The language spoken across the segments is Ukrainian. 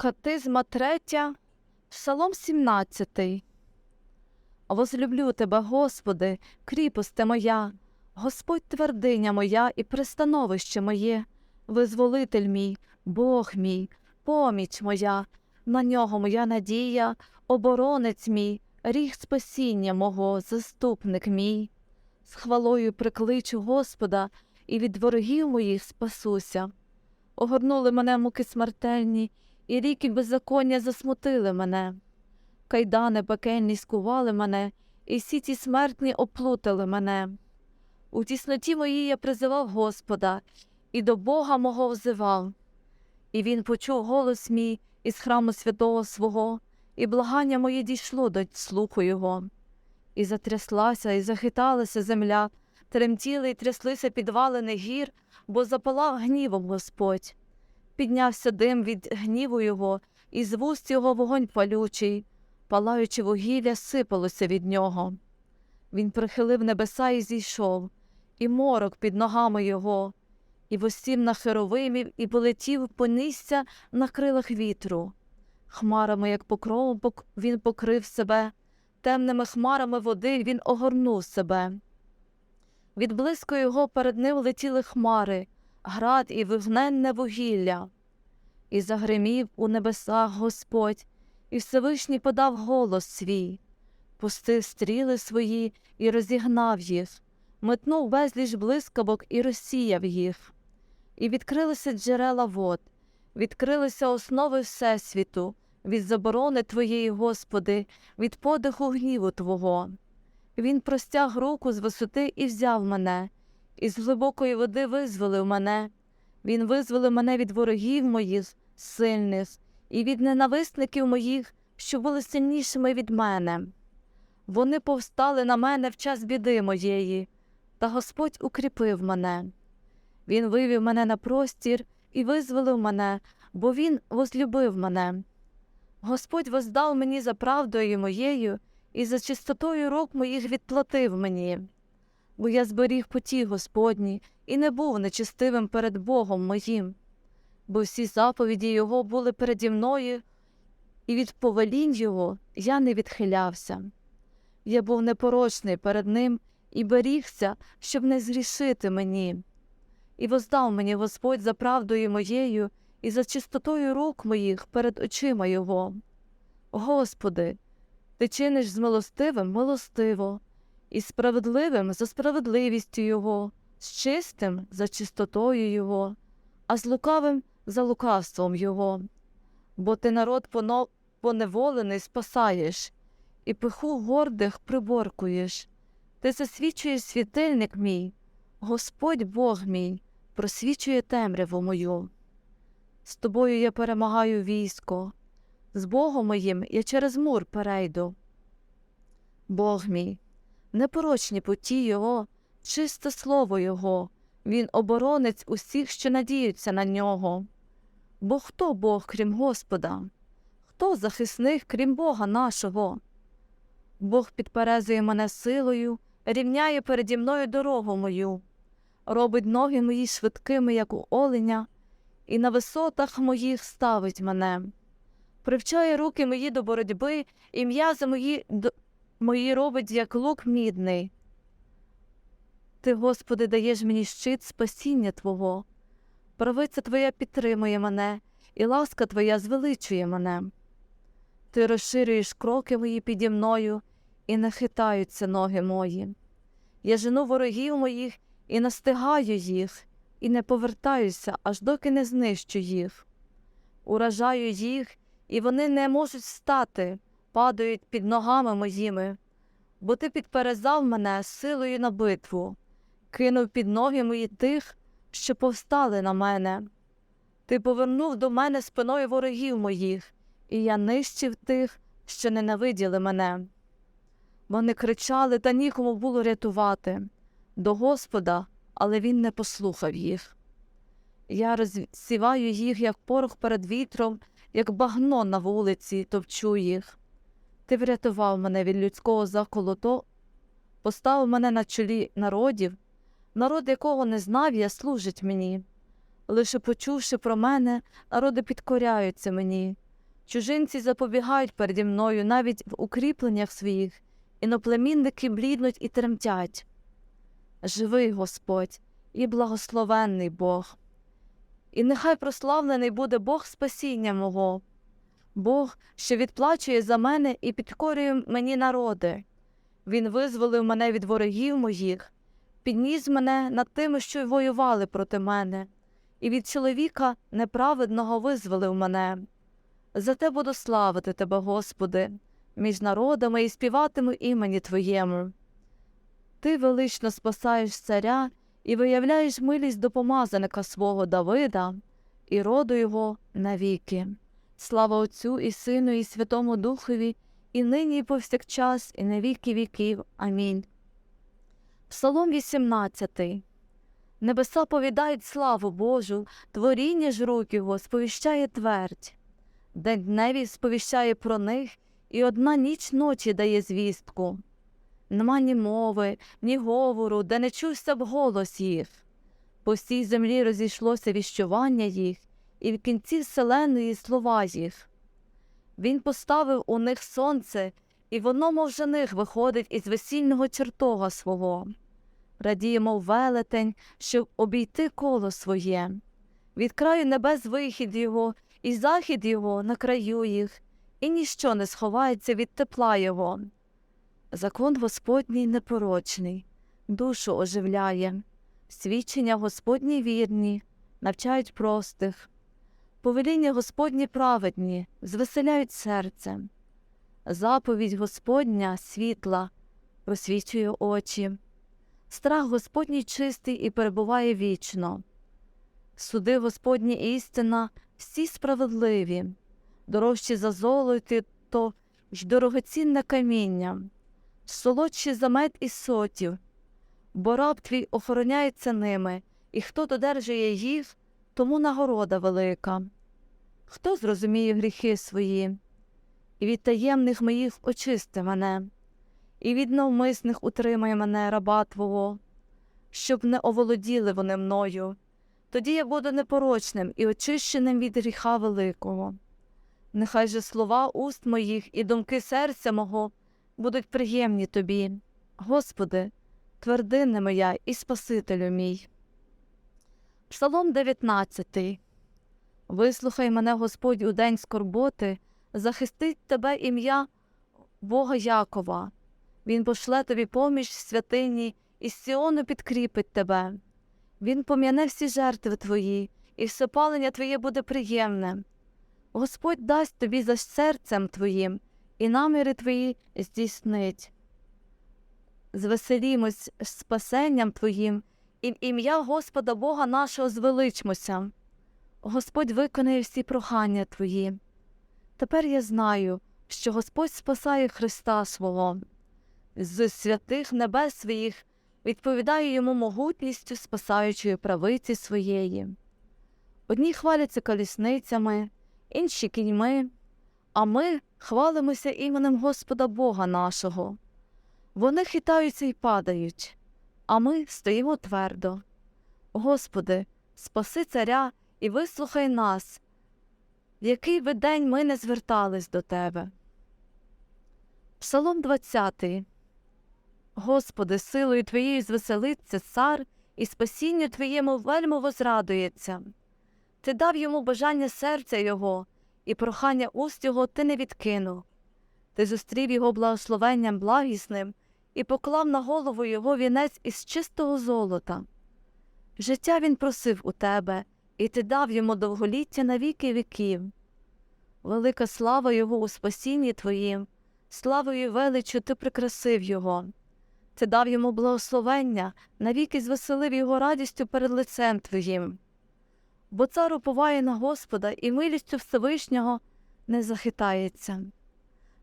Катизма третя, Псалом 17. Возлюблю тебе, Господи, кріпосте моя, Господь твердиня моя і пристановище моє, визволитель мій, Бог мій, поміч моя, на нього моя надія, оборонець мій, ріг спасіння мого, заступник мій. З хвалою прикличу Господа, і від ворогів моїх спасуся. Огорнули мене муки смертельні, і ріки беззаконня засмутили мене. Кайдани пекельні скували мене, і сіті смертні оплутали мене. У тісноті моїй я призивав Господа, і до Бога мого взивав. І він почув голос мій із храму святого свого, і благання моє дійшло до слуху його. І затряслася, і захиталася земля, тремтіли й тряслися підвалини гір, бо запалав гнівом Господь. Піднявся дим від гніву його, і з вуст його вогонь палючий, палаючи вугілля, сипалося від нього. Він прихилив небеса і зійшов, і морок під ногами його, і восів на херовимів, і полетів понісся на крилах вітру. Хмарами, як покровом, він покрив себе, темними хмарами води він огорнув себе. Від блиску його перед ним летіли хмари, град і вигненне вугілля. І загримів у небесах Господь, і Всевишній подав голос свій, пустив стріли свої і розігнав їх, метнув безліч блискавок і розсіяв їх. І відкрилися джерела вод, відкрилися основи Всесвіту, від заборони Твоєї, Господи, від подиху гніву Твого. Він простяг руку з висоти і взяв мене, і з глибокої води визволив мене. Він визволив мене від ворогів моїх сильних і від ненависників моїх, що були сильнішими від мене. Вони повстали на мене в час біди моєї, та Господь укріпив мене. Він вивів мене на простір і визволив мене, бо Він возлюбив мене. Господь воздав мені за правдою моєю і за чистотою рук моїх відплатив мені. Бо я зберіг поті Господні і не був нечистивим перед Богом моїм, бо всі заповіді Його були переді мною, і від повелінь Його я не відхилявся. Я був непорочний перед Ним і берігся, щоб не згрішити мені. І воздав мені Господь за правдою моєю і за чистотою рук моїх перед очима Його. Господи, ти чиниш з милостивим милостиво, і справедливим за справедливістю Його, з чистим за чистотою Його, а з лукавим за лукавством Його. Бо ти народ поневолений спасаєш, і пиху гордих приборкуєш. Ти засвічуєш світильник мій, Господь Бог мій, просвічує темряву мою. З тобою я перемагаю військо, з Богом моїм я через мур перейду. Бог мій, непорочні путі Його, чисте слово Його, Він оборонець усіх, що надіються на нього. Бо хто Бог, крім Господа? Хто захисник, крім Бога нашого? Бог підперезує мене силою, рівняє переді мною дорогу мою, робить ноги мої швидкими, як у оленя, і на висотах моїх ставить мене, привчає руки мої до боротьби, і м'язи мої, до... мої робить, як лук мідний. Ти, Господи, даєш мені щит спасіння Твого, правиця Твоя підтримує мене, і ласка Твоя звеличує мене. Ти розширюєш кроки мої піді мною, і не хитаються ноги мої. Я жену ворогів моїх і настигаю їх, і не повертаюся, аж доки не знищу їх. Уражаю їх, і вони не можуть встати, падають під ногами моїми, бо ти підперезав мене силою на битву, кинув під ноги мої тих, що повстали на мене. Ти повернув до мене спиною ворогів моїх, і я нищив тих, що ненавиділи мене. Вони кричали, та нікому було рятувати до Господа, але він не послухав їх. Я розсіваю їх, як порох перед вітром, як багно на вулиці, топчу їх. Ти врятував мене від людського заколото, поставив мене на чолі народів, народ, якого не знав я, служить мені. Лише почувши про мене, народи підкоряються мені, Чужинці запобігають переді мною навіть в укріпленнях своїх, іноплемінники бліднуть і тремтять. Живий Господь і благословенний Бог. І нехай прославлений буде Бог спасіння мого, Бог, що відплачує за мене і підкорює мені народи. Він визволив мене від ворогів моїх, підніс мене над тими, що й воювали проти мене, і від чоловіка неправедного визволив мене. Зате буду славити Тебе, Господи, між народами і співатиму імені Твоєму. Ти велично спасаєш царя і виявляєш милість до помазаника свого Давида і роду його навіки. Слава Отцю і Сину, і Святому Духові, і нині, і повсякчас, і на віки віків. Амінь. Псалом 18. Небеса повідають славу Божу, творіння ж рук його сповіщає твердь. День дневі сповіщає про них, і одна ніч ночі дає звістку. Нема ні мови, ні говору, де не чувся б голос їх. По всій землі розійшлося віщування їх, і в кінці вселеної слова їх. Він поставив у них сонце, і воно, мов жених, виходить із весільного чертога свого. Радіє, мов велетень, щоб обійти коло своє. Від краю небес вихід його, і захід його на краю їх, і ніщо не сховається від тепла його. Закон Господній непорочний, душу оживляє, свідчення Господні вірні, навчають простих, повеління Господні праведні, звеселяють серце. Заповідь Господня світла, просвічує очі. Страх Господній чистий і перебуває вічно. Суди Господні істина, всі справедливі, дорожчі за золоті, то й дорогоцінне каміння, солодші за мед і сотів, бо раб твій охороняється ними, і хто додержує їх, тому нагорода велика. Хто зрозуміє гріхи свої, і від таємних моїх очисти мене, і від навмисних утримай мене, раба Твого, щоб не оволоділи вони мною. Тоді я буду непорочним і очищеним від гріха великого. Нехай же слова уст моїх і думки серця мого будуть приємні тобі, Господи, твердине моя і Спасителю мій. Псалом 19 Вислухай мене, Господь, у день скорботи, захистить тебе ім'я Бога Якова. Він пошле тобі поміч в святині, і Сіону підкріпить тебе. Він пом'яне всі жертви твої, і всепалення твоє буде приємне. Господь дасть тобі за серцем твоїм, і наміри твої здійснить. Звеселімось спасенням твоїм, і в ім'я Господа Бога нашого звеличмося. Господь виконає всі прохання твої. Тепер я знаю, що Господь спасає Христа свого, з святих небес своїх відповідає йому могутністю спасаючої правиці своєї. Одні хваляться колісницями, інші кіньми, а ми хвалимося іменем Господа Бога нашого. Вони хитаються і падають, а ми стоїмо твердо. Господи, спаси царя і вислухай нас, в який би день ми не звертались до Тебе. Псалом 20 Господи, силою Твоєю звеселиться цар, і спасінню Твоєму вельми возрадується. Ти дав йому бажання серця Його, і прохання уст Його ти не відкинув. Ти зустрів його благословенням благісним і поклав на голову його вінець із чистого золота. Життя він просив у тебе, і ти дав йому довголіття на віки віків. Велика слава Його у спасінні Твоїм, славою величчю ти прикрасив Його. Ти дав йому благословення, навіки звеселив його радістю перед лицем Твоїм. Бо цар уповає на Господа і милістю Всевишнього не захитається.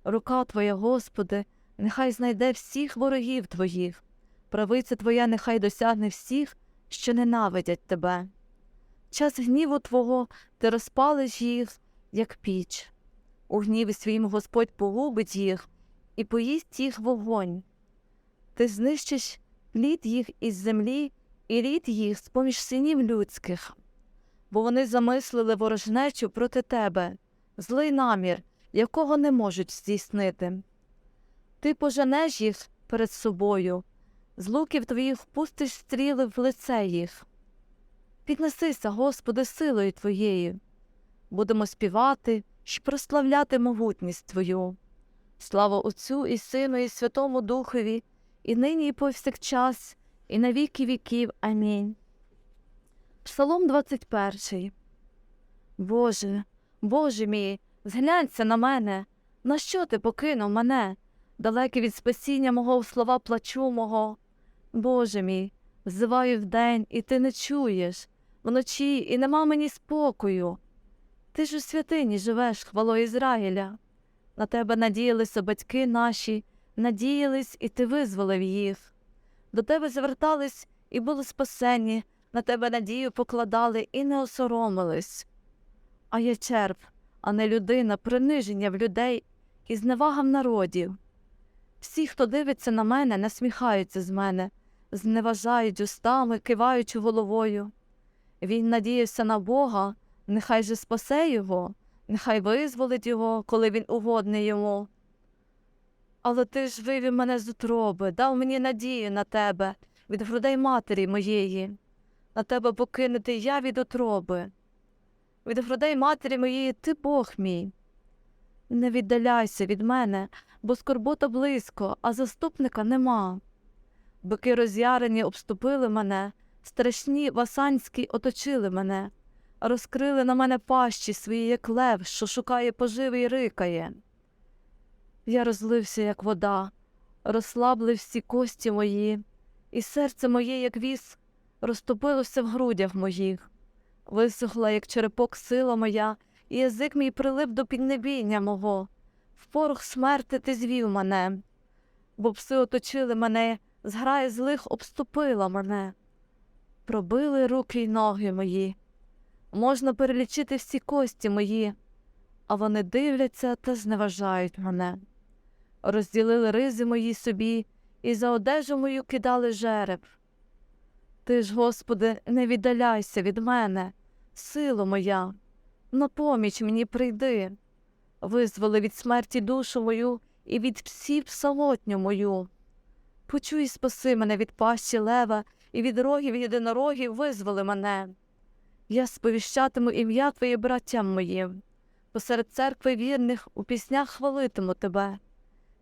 Рука Твоя, Господи, нехай знайде всіх ворогів Твоїх, правиця Твоя нехай досягне всіх, що ненавидять Тебе. Час гніву Твого ти розпалиш їх, як піч. У гніві своїм Господь погубить їх і поїсть їх вогонь. Ти знищиш плід їх із землі і рід їх з поміж синів людських, бо вони замислили ворожнечу проти тебе, злий намір, якого не можуть здійснити. Ти поженеш їх перед собою, з луків твоїх впустиш стріли в лице їх. Піднесися, Господи, силою Твоєю. Будемо співати й прославляти могутність Твою. Слава Отцю і Сину, і Святому Духові, і нині, і повсякчас, і на віки віків. Амінь. Псалом 21. Боже, Боже мій, зглянься на мене. На що ти покинув мене? Далекий від спасіння мого слова плачу мого. Боже мій, взиваю вдень, і ти не чуєш, вночі і нема мені спокою. Ти ж у святині живеш, хвало Ізраїля. На тебе надіялися батьки наші, надіялись, і ти визволив їх. До тебе звертались і були спасені, на тебе надію покладали і не осоромились. А я черп, а не людина, приниження в людей і зневага в народів. Всі, хто дивиться на мене, насміхаються з мене, зневажають устами, киваючи головою. Він надіявся на Бога, нехай же спасе його, нехай визволить його, коли він угодний йому. Але ти ж вивів мене з утроби, дав мені надію на тебе від грудей матері моєї, на тебе покинутий я від утроби. Від грудей матері моєї ти Бог мій. Не віддаляйся від мене, бо скорбота близько, а заступника нема. Бики роз'ярені обступили мене, страшні васанські оточили мене, розкрили на мене пащі свої, як лев, що шукає поживи й рикає. Я розлився, як вода, розслабли всі кості мої, і серце моє, як віз, розтопилося в грудях моїх. Висохла, як черепок, сила моя, язик мій прилип до піднебіння мого. В порох смерти ти звів мене, бо пси оточили мене, зграя злих обступила мене. Пробили руки й ноги мої. Можна перелічити всі кості мої, а вони дивляться та зневажають мене. Розділили ризи мої собі і за одежу мою кидали жереб. Ти ж, Господи, не віддаляйся від мене, сило моя, на поміч мені прийди, визволи від смерті душу мою і від псів самотню мою. Почуй, спаси мене від пащі лева і від рогів єдинорогів визволи мене. Я сповіщатиму ім'я Твоє браттям моїм, посеред церкви вірних у піснях хвалитиму Тебе.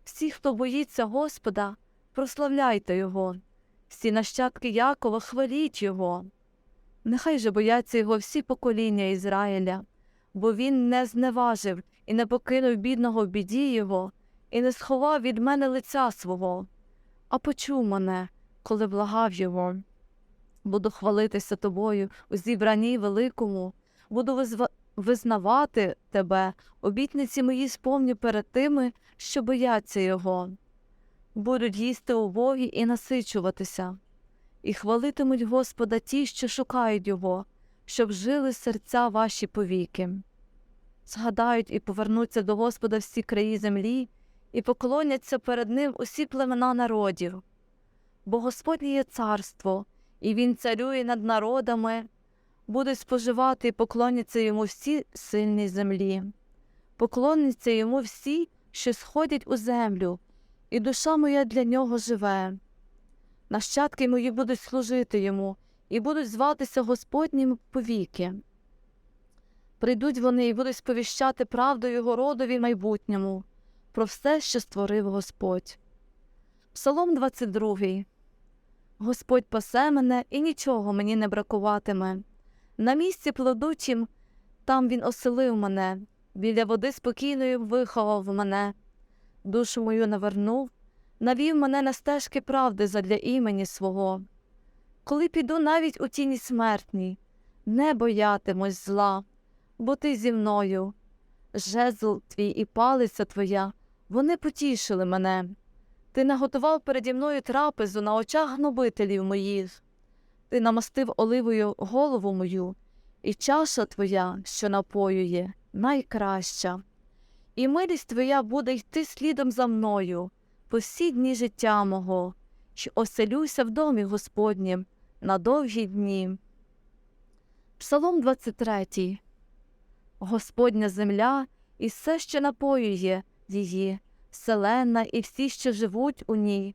Всі, хто боїться Господа, прославляйте Його, всі нащадки Якова хваліть Його. Нехай же бояться його всі покоління Ізраїля, бо він не зневажив і не покинув бідного в біді його, і не сховав від мене лиця свого, а почув мене, коли благав його. Буду хвалитися тобою у зібранні великому, буду визнавати тебе, обітниці мої сповню перед тими, що бояться його. Будуть їсти убогі і насичуватися і хвалитимуть Господа ті, що шукають Його, щоб жили серця ваші повіки. Згадають і повернуться до Господа всі краї землі, і поклоняться перед Ним усі племена народів. Бо Господнє є царство, і Він царює над народами, будуть споживати і поклоняться йому всі сильні землі, поклоняться йому всі, що сходять у землю, і душа моя для нього живе. Нащадки мої будуть служити йому будуть зватися Господнім повіки. Прийдуть вони і будуть сповіщати правду його родові майбутньому про все, що створив Господь. Псалом 22 Господь пасе мене і нічого мені не бракуватиме. На місці плодучим там він оселив мене, біля води спокійної виховав мене, душу мою навернув навів мене на стежки правди задля імені свого. Коли піду навіть у тіні смертній, не боятимусь зла, бо ти зі мною. Жезл твій і палиця твоя, вони потішили мене. Ти наготував переді мною трапезу на очах гнобителів моїх. Ти намастив оливою голову мою, і чаша твоя, що напоює, найкраща. І милість твоя буде йти слідом за мною по всі дні життя мого, що оселюся в домі Господнім на довгі дні. Псалом 23 Господня земля і все, що напоює її, вселенна і всі, що живуть у ній.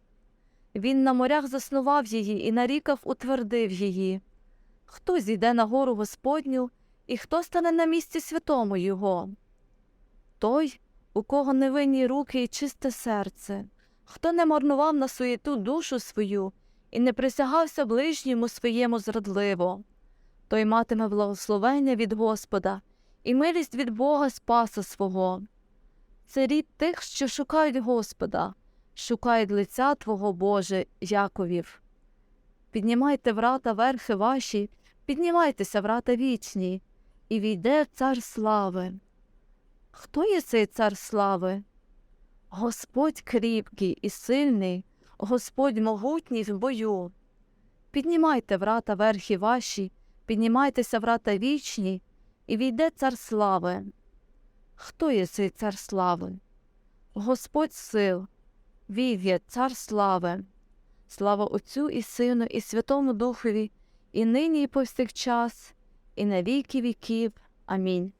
Він на морях заснував її і на ріках утвердив її. Хто зійде на гору Господню, і хто стане на місці святому Його? Той, у кого невинні руки і чисте серце, хто не марнував на суєту душу свою і не присягався ближньому своєму зрадливо, той матиме благословення від Господа і милість від Бога Спаса свого. Це рід тих, що шукають Господа, шукають лиця Твого Боже, Яковів. Піднімайте врата верхи ваші, піднімайтеся врата вічні, і війде цар слави. Хто є цей цар слави? Господь кріпкий і сильний, Господь могутній в бою. Піднімайте врата верхи ваші, піднімайтеся врата вічні, і війде цар слави. Хто є цей цар слави? Господь сил, є цар слави. Слава Отцю і Сину, і Святому Духові, і нині, і повсякчас, і на віки віків. Амінь.